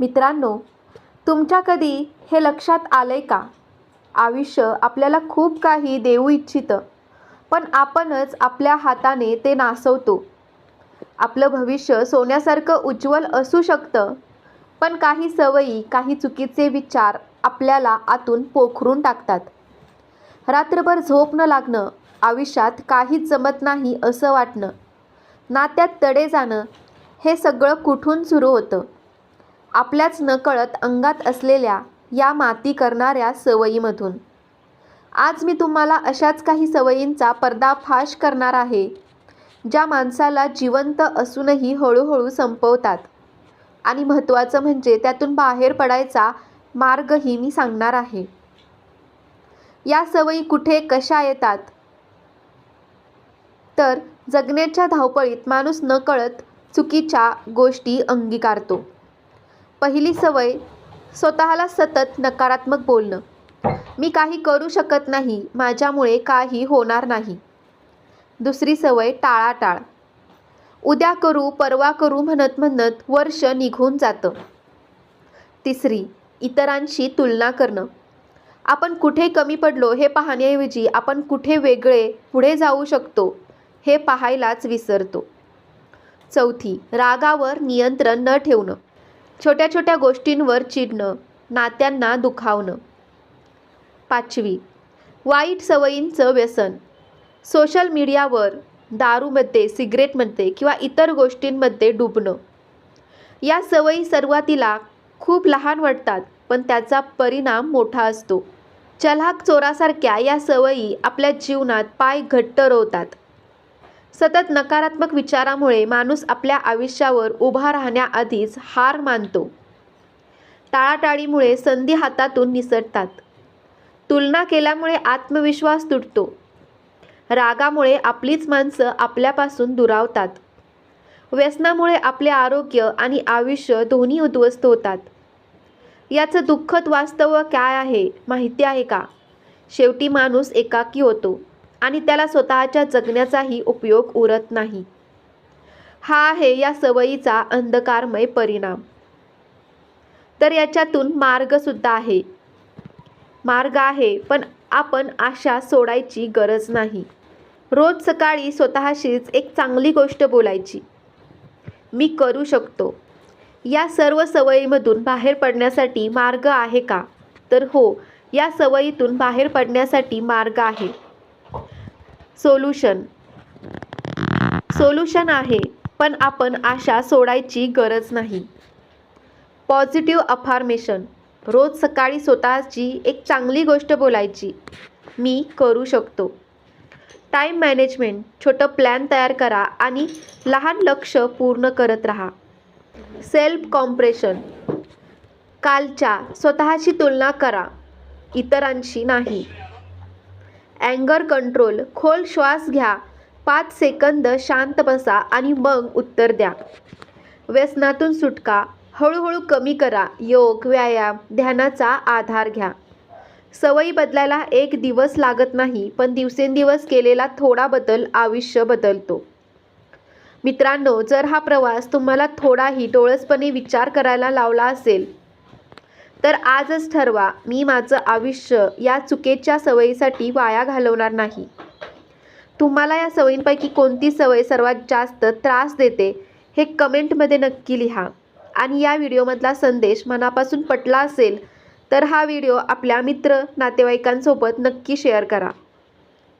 मित्रांनो तुमच्या कधी हे लक्षात आलंय का? आयुष्य आपल्याला खूप काही देऊ इच्छितं पण आपणच आपल्या हाताने ते नासवतो. आपलं भविष्य सोन्यासारखं उज्ज्वल असू शकतं पण काही सवयी काही चुकीचे विचार आपल्याला आतून पोखरून टाकतात. रात्रभर झोप न लागणं आयुष्यात काहीच जमत नाही असं वाटणं नात्यात तडे जाणं हे सगळं कुठून सुरू होतं? आपल्याच नकळत अंगात असलेल्या या माती करणाऱ्या सवयीमधून. आज मी तुम्हाला अशाच काही सवयींचा पर्दाफाश करणार आहे ज्या माणसाला जिवंत असूनही हळूहळू संपवतात. आणि महत्त्वाचं म्हणजे त्यातून बाहेर पडायचा मार्गही मी सांगणार आहे. या सवयी कुठे कशा येतात? तर जगण्याच्या धावपळीत माणूस नकळत चुकीच्या गोष्टी अंगीकारतो. पहिली सवय स्वतःला सतत नकारात्मक बोलणं. मी काही करू शकत नाही माझ्यामुळे काही होणार नाही. दुसरी सवय टाळाटाळ. उद्या करू परवा करू म्हणत म्हणत वर्ष निघून जातं. तिसरी इतरांशी तुलना करणं. आपण कुठे कमी पडलो हे पाहण्याऐवजी आपण कुठे वेगळे पुढे जाऊ शकतो हे पाहायलाच विसरतो. चौथी रागावर नियंत्रण न ठेवणं. छोट्या छोट्या गोष्टींवर चिडणं नात्यांना दुखावणं. पाचवी वाईट सवयींचं व्यसन. सोशल मीडियावर दारूमध्ये सिगरेटमध्ये किंवा इतर गोष्टींमध्ये डुबणं. या सवयी सुरुवातीला खूप लहान वाटतात पण त्याचा परिणाम मोठा असतो. चलाक चोरासारख्या या सवयी आपल्या जीवनात पाय घट्ट रोवतात. सतत नकारात्मक विचारामुळे माणूस आपल्या आयुष्यावर उभा राहण्याआधीच हार मानतो. टाळाटाळीमुळे संधी हातातून निसटतात. तुलना केल्यामुळे आत्मविश्वास तुटतो. रागामुळे आपलीच माणसं आपल्यापासून दुरावतात. व्यसनामुळे आपले आरोग्य आणि आयुष्य दोन्ही उद्ध्वस्त होतात. याचं दुःखद वास्तव काय आहे माहिती आहे का? शेवटी माणूस एकाकी होतो. आणि त्याला स्वतःच्या जगण्याचाही उपयोग उरत नाही. हा आहे या सवयीचा अंधकारमय परिणाम. तर याच्यातून मार्गसुद्धा आहे. मार्ग आहे पण आपण आशा सोडायची गरज नाही. रोज सकाळी स्वतःशीच एक चांगली गोष्ट बोलायची. मी करू शकतो. या सर्व सवयीमधून बाहेर पडण्यासाठी मार्ग आहे का? तर हो या सवयीतून बाहेर पडण्यासाठी मार्ग आहे. सोल्युशन. सोल्युशन आहे पण आपण आशा सोडायची गरज नाही. पॉझिटिव्ह अफार्मेशन. रोज सकाळी स्वतःची एक चांगली गोष्ट बोलायची. मी करू शकतो. Time management. छोटं प्लॅन तयार करा आणि लहान लक्ष पूर्ण करत राहा. Self compression. कालच्या स्वतःची तुलना करा. इतरांशी नाही. अँगर कंट्रोल खोल श्वास घ्या. पाच सेकंद शांत बसा आणि मग उत्तर द्या. व्यसनातून सुटका. हळूहळू कमी करा. योग व्यायाम ध्यानाचा आधार घ्या. सवयी बदलायला एक दिवस लागत नाही पण दिवसेंदिवस केलेला थोडा बदल आयुष्य बदलतो. मित्रांनो जर हा प्रवास तुम्हाला थोडाही डोळसपणे विचार करायला लावला असेल तर आजच ठरवा मी माझं आयुष्य या चुकीच्या सवयीसाठी वाया घालवणार नाही. तुम्हाला या सवयींपैकी कोणती सवय सर्वात जास्त त्रास देते हे कमेंटमध्ये नक्की लिहा. आणि या व्हिडिओमधला संदेश मनापासून पटला असेल तर हा व्हिडिओ आपल्या मित्र नातेवाईकांसोबत नक्की शेअर करा.